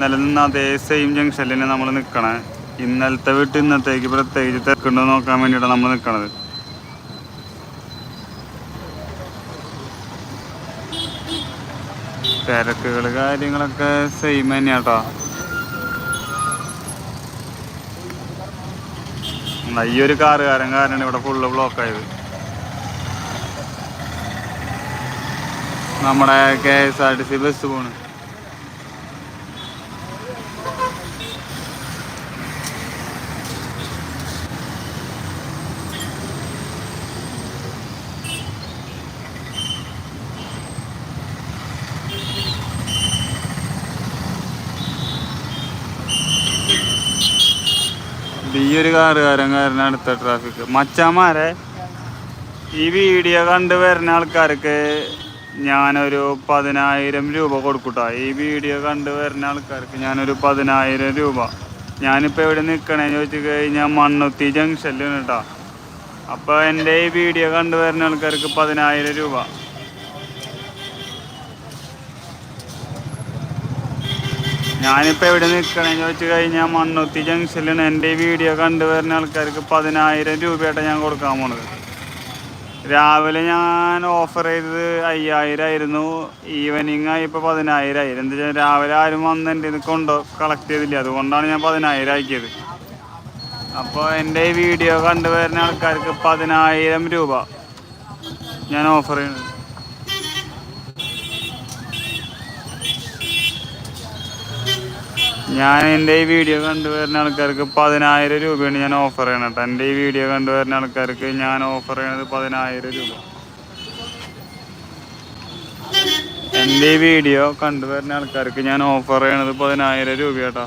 ഇന്നലെ നിന്ന് അതേ സെയിം ജംഗ്ഷനിൽ നമ്മൾ നിൽക്കണേ ഇന്നലത്തെ വീട്ട് ഇന്നത്തേക്ക് പ്രത്യേകിച്ച് തിരക്കുണ്ടോ നോക്കാൻ വേണ്ടിയിട്ടാണ് നമ്മൾ നിൽക്കണത് തിരക്കുകൾ കാര്യങ്ങളൊക്കെ സെയിം തന്നെയാട്ടോ. ഈ ഒരു കാറുകാരൻ കാരണം ഇവിടെ ഫുള്ള് ബ്ലോക്ക് ആയത്. നമ്മുടെ K S R T C bus പോണ്. ഈ ഒരു കാറുകാരൻ കാരണം അടുത്ത ട്രാഫിക് മച്ചാമാരെ ഈ വീഡിയോ കണ്ട് വരുന്ന ആൾക്കാർക്ക് ഞാനൊരു പതിനായിരം രൂപ കൊടുക്കൂട്ടോ. ഈ വീഡിയോ കണ്ട് വരുന്ന ആൾക്കാർക്ക് ഞാനൊരു പതിനായിരം രൂപ. ഞാനിപ്പോൾ എവിടെ നിൽക്കണേന്ന് ചോദിച്ചു കഴിഞ്ഞാൽ മണ്ണുത്തി ജംഗ്ഷനിലാണ് കേട്ടോ അപ്പോൾ എന്റെ ഈ വീഡിയോ കണ്ട് വരുന്ന ആൾക്കാർക്ക് പതിനായിരം രൂപ. ഞാനിപ്പോൾ എവിടെ നിൽക്കണമെന്ന് ചോദിച്ചു കഴിഞ്ഞാൽ മണ്ണുത്തി ജംഗ്ഷനിലാണ്. എന്റെ വീഡിയോ കണ്ടു വരുന്ന ആൾക്കാർക്ക് പതിനായിരം രൂപയായിട്ട് ഞാൻ കൊടുക്കാൻ പോണത്. രാവിലെ ഞാൻ ഓഫർ ചെയ്തത് അയ്യായിരം ആയിരുന്നു. ഈവനിങ് ആയി ഇപ്പോൾ പതിനായിരം ആയി. എന്താ വെച്ചാൽ രാവിലെ ആരും വന്ന് എന്റെ ഇത് കൊണ്ടോ കളക്ട് ചെയ്തില്ല. അതുകൊണ്ടാണ് ഞാൻ പതിനായിരം ആക്കിയത്. അപ്പോൾ എന്റെ ഈ വീഡിയോ കണ്ടു വരുന്ന ആൾക്കാർക്ക് പതിനായിരം രൂപ ഞാൻ ഓഫർ ചെയ്യുന്നത്. ഞാൻ എന്റെ ഈ വീഡിയോ കണ്ടുവരുന്ന ആൾക്കാർക്ക് പതിനായിരം രൂപയാണ് ഞാൻ ഓഫർ ചെയ്യണം കേട്ടോ എന്റെ ഈ വീഡിയോ കണ്ടുവരുന്ന ആൾക്കാർക്ക് ഞാൻ ഓഫർ ചെയ്യണത് പതിനായിരം രൂപ. എന്റെ ഈ വീഡിയോ കണ്ടുവരുന്ന ആൾക്കാർക്ക് ഞാൻ ഓഫർ ചെയ്യണത് പതിനായിരം രൂപ കേട്ടോ.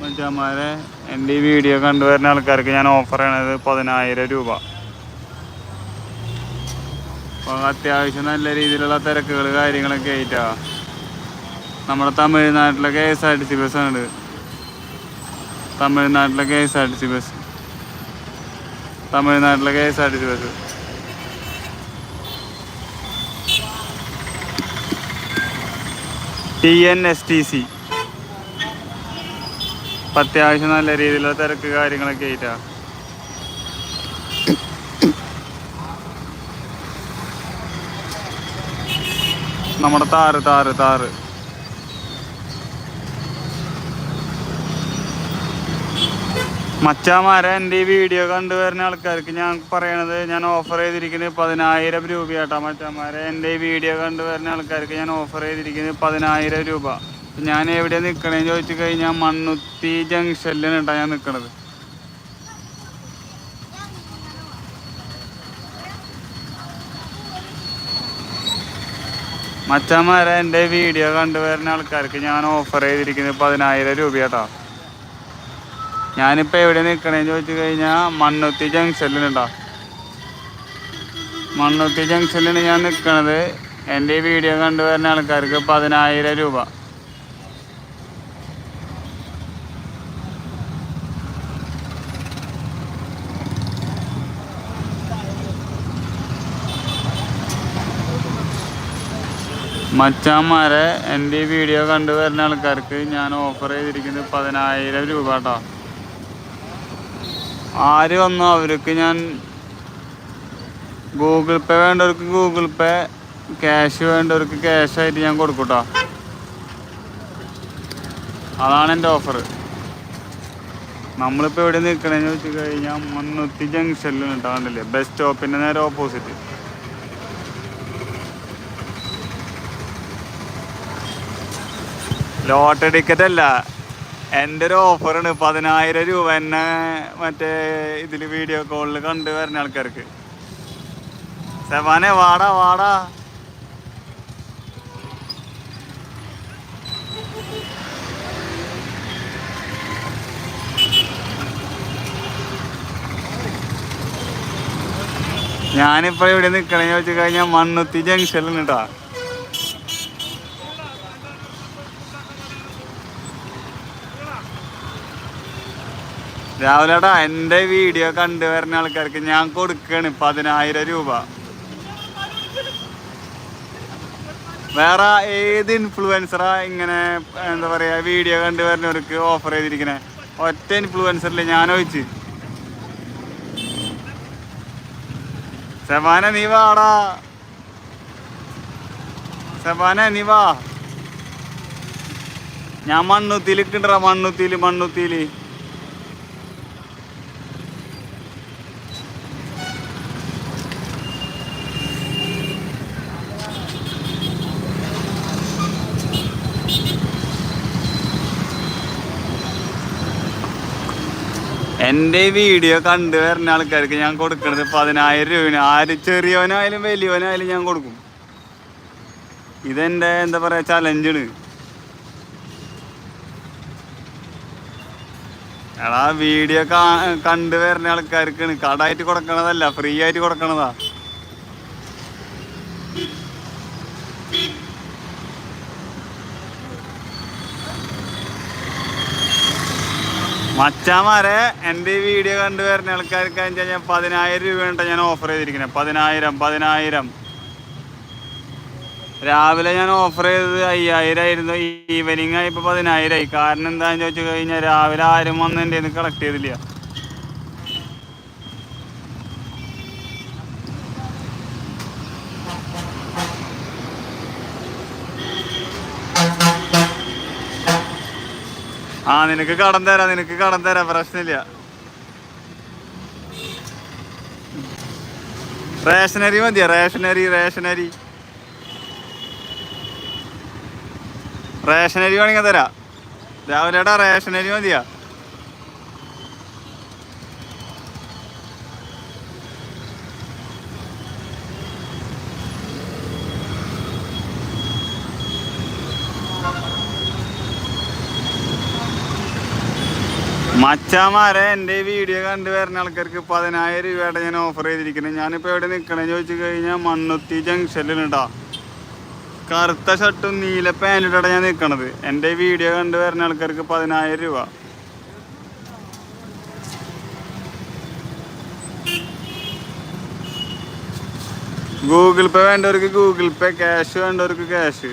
മച്ചാമാരെ എന്റെ ഈ വീഡിയോ കണ്ടുവരുന്ന ആൾക്കാർക്ക് ഞാൻ ഓഫർ ചെയ്യണത് പതിനായിരം രൂപ. അപ്പോൾ അത്യാവശ്യം നല്ല രീതിയിലുള്ള തിരക്കുകൾ കാര്യങ്ങളൊക്കെ ആയിട്ടാ. നമ്മുടെ തമിഴ്നാട്ടിലെ K S R T C ബസ്സാണ് തമിഴ്നാട്ടിലെ K S R T C bus തമിഴ്നാട്ടിലെ K S R T C bus T N S T C അത്യാവശ്യം നല്ല രീതിയിലുള്ള തിരക്ക് കാര്യങ്ങളൊക്കെ ആയിട്ടാ. നമ്മുടെ താറ് താറ് താറ് മച്ചാമാരെ എന്റെ ഈ വീഡിയോ കണ്ടു വരുന്ന ആൾക്കാർക്ക് ഞാൻ പറയണത് ഞാൻ ഓഫർ ചെയ്തിരിക്കുന്നത് പതിനായിരം രൂപയാട്ടോ മച്ചാമാരെ. എന്റെ ഈ വീഡിയോ കണ്ടു വരുന്ന ആൾക്കാർക്ക് ഞാൻ ഓഫർ ചെയ്തിരിക്കുന്നത് പതിനായിരം രൂപ. ഞാൻ എവിടെ നിൽക്കണേന്ന് ചോദിച്ചു കഴിഞ്ഞാൽ മണ്ണുത്തി ജംഗ്ഷനിലാണ് കേട്ടോ ഞാൻ നിൽക്കണത് മച്ചാമാരെ എന്റെ വീഡിയോ കണ്ടുവരുന്ന ആൾക്കാർക്ക് ഞാൻ ഓഫർ ചെയ്തിരിക്കുന്നത് പതിനായിരം രൂപയാട്ടോ. ഞാനിപ്പോൾ എവിടെ നിൽക്കണേന്ന് ചോദിച്ചു കഴിഞ്ഞാൽ മണ്ണുത്തി ജംഗ്ഷനിലുണ്ടോ മണ്ണുത്തി ജംഗ്ഷനിലാണ് ഞാൻ നിൽക്കണത് എന്റെ ഈ വീഡിയോ കണ്ടുവരുന്ന ആൾക്കാർക്ക് പതിനായിരം രൂപ. മച്ചാന്മാരെ എന്റെ ഈ വീഡിയോ കണ്ടുവരുന്ന ആൾക്കാർക്ക് ഞാൻ ഓഫർ ചെയ്തിരിക്കുന്നത് പതിനായിരം രൂപ കേട്ടോ ആര് വന്നോ അവർക്ക് ഞാൻ ഗൂഗിൾ പേ വേണ്ടവർക്ക് ഗൂഗിൾ പേ ക്യാഷ് വേണ്ടവർക്ക് ക്യാഷ് ആയിട്ട് ഞാൻ കൊടുക്കൂട്ടോ. അതാണ് എന്റെ ഓഫർ. നമ്മളിപ്പോൾ എവിടെ നിൽക്കണമെന്ന് വെച്ച് കഴിഞ്ഞാൽ മുന്നൂറ്റി ജംഗ്ഷനിൽ കേട്ടോ കണ്ടില്ലേ? ബസ് സ്റ്റോപ്പിന്റെ നേരെ ഓപ്പോസിറ്റ് ലോട്ടറി ടിക്കറ്റ് അല്ല. എന്റെ ഒരു ഓഫറാണ് പതിനായിരം രൂപ എന്നെ മറ്റേ ഇതിൽ വീഡിയോ കോളിൽ കണ്ടു വരുന്ന ആൾക്കാർക്ക്. സെവാനെ വാടാ വാടാ. ഞാനിപ്പോ ഇവിടെ നിക്കണേന്ന് വെച്ച് കഴിഞ്ഞാൽ മണ്ണുത്തി ജംഗ്ഷനിൽ കേട്ടോ രാവിലെടാ എന്റെ വീഡിയോ കണ്ടു വരുന്ന ആൾക്കാർക്ക് ഞാൻ കൊടുക്കാണ് പതിനായിരം രൂപ. വേറെ ഏത് ഇൻഫ്ലുവൻസറാ ഇങ്ങനെ എന്താ പറയാ വീഡിയോ കണ്ടു വരുന്നവർക്ക് ഓഫർ ചെയ്തിരിക്കണേ? ഒറ്റ ഇൻഫ്ലുവൻസറിൽ ഞാൻ ഒഴിച്ച് സെബാന നീ വാടാ. സെബാന നീ വാ. ഞാൻ മണ്ണുത്തിയിൽ ഇട്ടുണ്ടാ മണ്ണുത്തിയിൽ മണ്ണുത്തിയിൽ എന്റെ വീഡിയോ കണ്ടു വരുന്ന ആൾക്കാർക്ക് ഞാൻ കൊടുക്കുന്നത് പതിനായിരം രൂപ ആര് ചെറിയവനായാലും വലിയവനായാലും ഞാൻ കൊടുക്കും. ഇതെന്റെ എന്താ പറയാ ചലഞ്ചാണ് എടാ വീഡിയോ കണ്ടു വരുന്ന ആൾക്കാർക്കാണ്. കടായിട്ട് കൊടുക്കണതല്ല ഫ്രീ ആയിട്ട് കൊടുക്കണതാ. മച്ചാമാരെ എന്റെ ഈ വീഡിയോ കണ്ടു വരുന്ന ആൾക്കാർക്ക് ഞാൻ പതിനായിരം രൂപയാണ് ഞാൻ ഓഫർ ചെയ്തിരിക്കുന്നത്. പതിനായിരം പതിനായിരം. രാവിലെ ഞാൻ ഓഫർ ചെയ്തത് അയ്യായിരം ആയിരുന്നു. ഈവനിങ് ആയപ്പോൾ പതിനായിരമായി കാരണം എന്താണെന്ന് ചോദിച്ചു കഴിഞ്ഞാൽ രാവിലെ ആരും വന്ന് കളക്ട് ചെയ്തില്ല. ആ നിനക്ക് കടം തരാം നിനക്ക് കടം തരാം പ്രശ്നമില്ല. റേഷനരി മതിയോ? റേഷനരി റേഷനരി. റേഷനരി വേണമെങ്കിൽ തരാം. രാവിലെ റേഷനരി മതിയാ? മച്ചാമാരെ എന്റെ വീഡിയോ കണ്ടു വരുന്ന ആൾക്കാർക്ക് പതിനായിരം രൂപയുടെ ഞാൻ ഓഫർ ചെയ്തിരിക്കുന്നത് ഞാനിപ്പോൾ എവിടെ നിൽക്കണമെന്ന് ചോദിച്ചു കഴിഞ്ഞാൽ മണ്ണുത്തി ജംഗ്ഷനിലുണ്ടാ കറുത്ത ഷർട്ടും നീല പാന്റിട്ടാണ് ഞാൻ നിൽക്കണത് എന്റെ വീഡിയോ കണ്ടു വരുന്ന ആൾക്കാർക്ക് പതിനായിരം രൂപ. ഗൂഗിൾ പേ വേണ്ടവർക്ക് ഗൂഗിൾ പേ ക്യാഷ് വേണ്ടവർക്ക് ക്യാഷ്.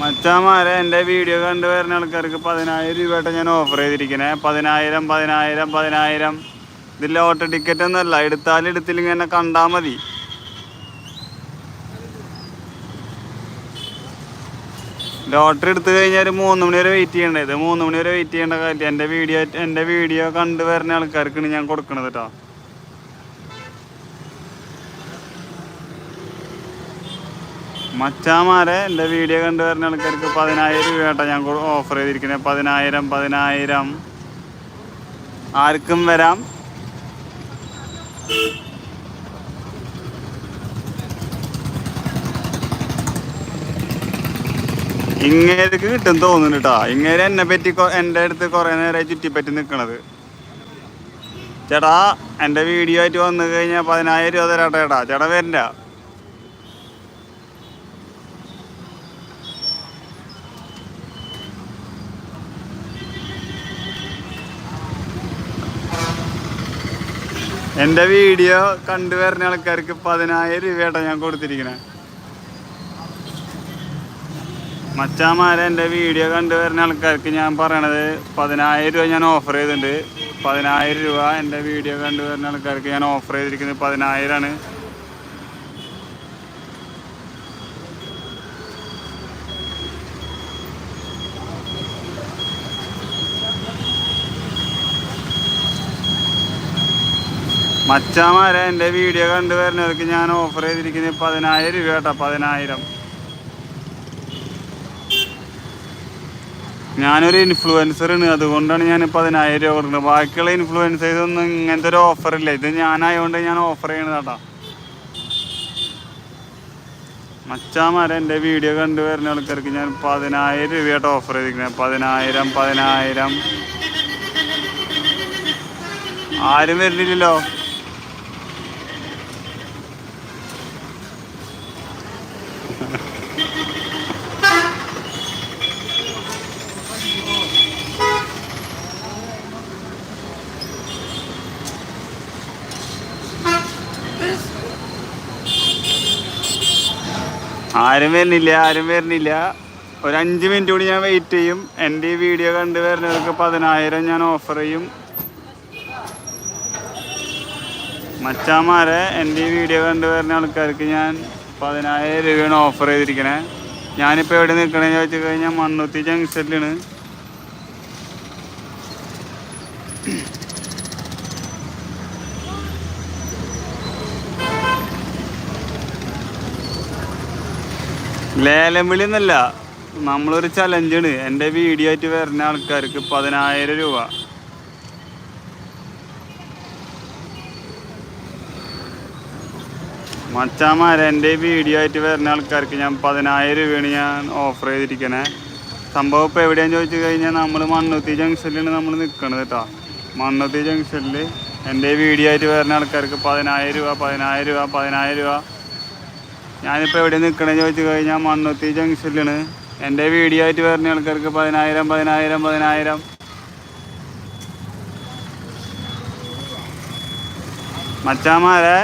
മച്ചാമാരെ എന്റെ വീഡിയോ കണ്ടു വരുന്ന ആൾക്കാർക്ക് പതിനായിരം രൂപയായിട്ട് ഞാൻ ഓഫർ ചെയ്തിരിക്കണേ. പതിനായിരം പതിനായിരം പതിനായിരം. ഇതിൽ ലോട്ടറി ടിക്കറ്റ് ഒന്നുമല്ല എടുത്താലും എടുത്തില്ലെങ്കിൽ എന്നെ കണ്ടാൽ മതി. ലോട്ടറി എടുത്തു കഴിഞ്ഞാൽ ഒരു മൂന്ന് മണി വരെ വെയിറ്റ് ചെയ്യേണ്ടത് മൂന്ന് മണി വരെ വെയിറ്റ് ചെയ്യേണ്ട കാര്യം എന്റെ വീഡിയോ എന്റെ വീഡിയോ കണ്ടു വരുന്ന ആൾക്കാർക്കാണ് ഞാൻ കൊടുക്കണത് കേട്ടോ മച്ചാമാരെ എന്റെ വീഡിയോ കണ്ടു വരുന്ന ആൾക്കാർക്ക് പതിനായിരം രൂപ കേട്ടോ ഞാൻ ഓഫർ ചെയ്തിരിക്കുന്നത് പതിനായിരം പതിനായിരം. ആർക്കും വരാം. ഇങ്ങേർക്ക് കിട്ടും തോന്നുന്നു കേട്ടോ ഇങ്ങേര് എന്നെ പറ്റി എന്റെ അടുത്ത് കുറേ നേരമായി ചുറ്റിപ്പറ്റി നിൽക്കണത് ചേട്ടാ എന്റെ വീഡിയോ ആയിട്ട് വന്നു കഴിഞ്ഞാൽ പതിനായിരം രൂപ തരാട്ടോ ചേട്ടാ. ചേട്ടാ വരണ്ട. എന്റെ വീഡിയോ കണ്ടുവരുന്ന ആൾക്കാർക്ക് പതിനായിരം രൂപയാട്ടോ ഞാൻ കൊടുത്തിരിക്കണേ. മച്ചാമാരെ എന്റെ വീഡിയോ കണ്ടുവരുന്ന ആൾക്കാർക്ക് ഞാൻ പറയണത് പതിനായിരം രൂപ ഞാൻ ഓഫർ ചെയ്തിട്ടുണ്ട്. പതിനായിരം രൂപ എന്റെ വീഡിയോ കണ്ടുവരുന്ന ആൾക്കാർക്ക് ഞാൻ ഓഫർ ചെയ്തിരിക്കുന്നത് പതിനായിരമാണ് മച്ചാമാരെ എന്റെ വീഡിയോ കണ്ടു വരുന്നവർക്ക് ഞാൻ ഓഫർ ചെയ്തിരിക്കുന്നത് പതിനായിരം രൂപ കേട്ടോ പതിനായിരം. ഞാനൊരു ഇൻഫ്ലുവൻസറാണ് അതുകൊണ്ടാണ് ഞാൻ പതിനായിരം രൂപ കൊടുക്കുന്നത്. ബാക്കിയുള്ള ഇൻഫ്ലുവൻസേഴ്സ് ഒന്നും ഇങ്ങനത്തെ ഒരു ഓഫർ ഇല്ല. ഇത് ഞാനായതുകൊണ്ട് ഞാൻ ഓഫർ ചെയ്യണത് കേട്ടോ മച്ചാമാരെ എന്റെ വീഡിയോ കണ്ടു വരുന്ന ആൾക്കാർക്ക് ഞാൻ പതിനായിരം രൂപയായിട്ട് ഓഫർ ചെയ്തിരിക്കുന്നത്. പതിനായിരം പതിനായിരം. ആരും വരുന്നില്ലല്ലോ. ആരും വരുന്നില്ല ആരും വരുന്നില്ല. ഒരു അഞ്ച് മിനിറ്റ് കൂടി ഞാൻ വെയിറ്റ് ചെയ്യും. എന്റെ ഈ വീഡിയോ കണ്ടു വരുന്നവർക്ക് പതിനായിരം ഞാൻ ഓഫർ ചെയ്യും. മച്ചാമാരെ എന്റെ ഈ വീഡിയോ കണ്ടു വരുന്ന ആൾക്കാർക്ക് ഞാൻ പതിനായിരം രൂപയാണ് ഓഫർ ചെയ്തിരിക്കണേ. ഞാനിപ്പോൾ എവിടെ നിൽക്കണമെന്ന് ചോദിച്ചു കഴിഞ്ഞാൽ മണ്ണുത്തി ജംഗ്ഷനിലാണ് ലേലം വിളി എന്നല്ല നമ്മളൊരു ചലഞ്ചാണ്. എന്റെ വീഡിയോ ആയിട്ട് വരുന്ന ആൾക്കാർക്ക് പതിനായിരം രൂപ. മച്ചാമാരെ എന്റെ വീഡിയോ ആയിട്ട് വരുന്ന ആൾക്കാർക്ക് ഞാൻ പതിനായിരം രൂപയാണ് ഞാൻ ഓഫർ ചെയ്തിരിക്കണേ. സംഭവം ഇപ്പോൾ എവിടെയാന്ന് ചോദിച്ചു കഴിഞ്ഞാൽ നമ്മൾ മണ്ണുത്തി ജംഗ്ഷനിലാണ് നമ്മൾ നിൽക്കണത് കേട്ടോ മണ്ണുത്തി ജംഗ്ഷനിൽ എന്റെ വീഡിയോ ആയിട്ട് വരുന്ന ആൾക്കാർക്ക് പതിനായിരം രൂപ പതിനായിരം രൂപ പതിനായിരം രൂപ. ഞാനിപ്പോൾ എവിടെ നിൽക്കണമെന്ന് ചോദിച്ചു കഴിഞ്ഞാൽ മണ്ണുത്തി ജംഗ്ഷനിലാണ്. എന്റെ വീഡിയോ ആയിട്ട് വരുന്ന ആൾക്കാർക്ക് പതിനായിരം പതിനായിരം പതിനായിരം. മച്ചാമാരെ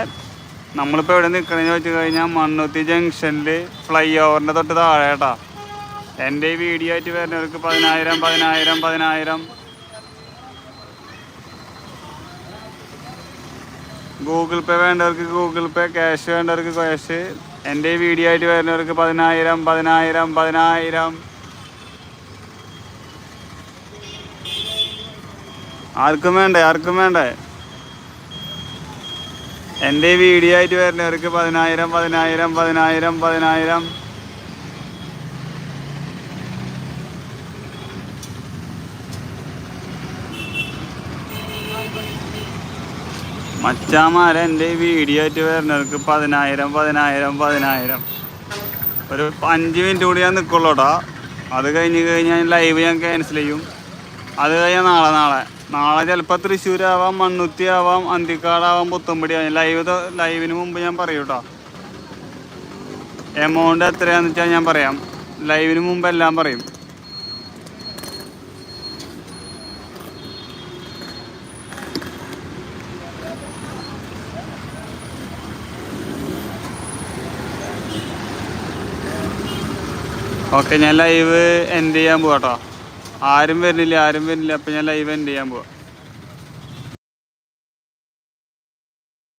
നമ്മളിപ്പോൾ എവിടെ നിൽക്കണമെന്ന് ചോദിച്ചു കഴിഞ്ഞാൽ മണ്ണുത്തി ജംഗ്ഷനിൽ ഫ്ലൈ ഓവറിന്റെ തൊട്ട് താഴെ കേട്ടാ. എന്റെ ഈ വീഡിയോ ആയിട്ട് വരുന്നവർക്ക് പതിനായിരം പതിനായിരം പതിനായിരം. ഗൂഗിൾ പേ വേണ്ടവർക്ക് ഗൂഗിൾ പേ ക്യാഷ് വേണ്ടവർക്ക് ക്യാഷ്. എന്റെ ഈ വീഡിയോ ആയിട്ട് വരുന്നവർക്ക് പതിനായിരം പതിനായിരം പതിനായിരം. ആർക്കും വേണ്ടേ ആർക്കും വേണ്ടേ? എന്റെ ഈ വീഡിയോ ആയിട്ട് വരുന്നവർക്ക് പതിനായിരം പതിനായിരം പതിനായിരം പതിനായിരം. മച്ചാമാരെ എന്റെ ഈ വീഡിയോ ആയിട്ട് വരുന്നവർക്ക് പതിനായിരം പതിനായിരം പതിനായിരം. ഒരു അഞ്ച് മിനിറ്റ് കൂടി ഞാൻ നിൽക്കുള്ളൂട്ടാ അത് കഴിഞ്ഞ് കഴിഞ്ഞാൽ ലൈവ് ഞാൻ ക്യാൻസൽ ചെയ്യും. അത് കഴിഞ്ഞാൽ നാളെ നാളെ. നാളെ ചിലപ്പോൾ തൃശ്ശൂരാവാം മണ്ണുത്തി ആവാം അന്തിക്കാടാവാം പുത്തമ്പടി ആവാം. ലൈവ് ലൈവിന് മുമ്പ് ഞാൻ പറയും കേട്ടോ എമൗണ്ട് എത്രയാണെന്ന് വെച്ചാൽ ഞാൻ പറയാം. ലൈവിന് മുമ്പ് എല്ലാം പറയും. ഓക്കെ ഞാൻ ലൈവ് എൻഡ് ചെയ്യാൻ പോവാട്ടോ. ആരും വരുന്നില്ല ആരും വരുന്നില്ല അപ്പം ഞാൻ ലൈവ് എൻഡ് ചെയ്യാൻ പോവാ.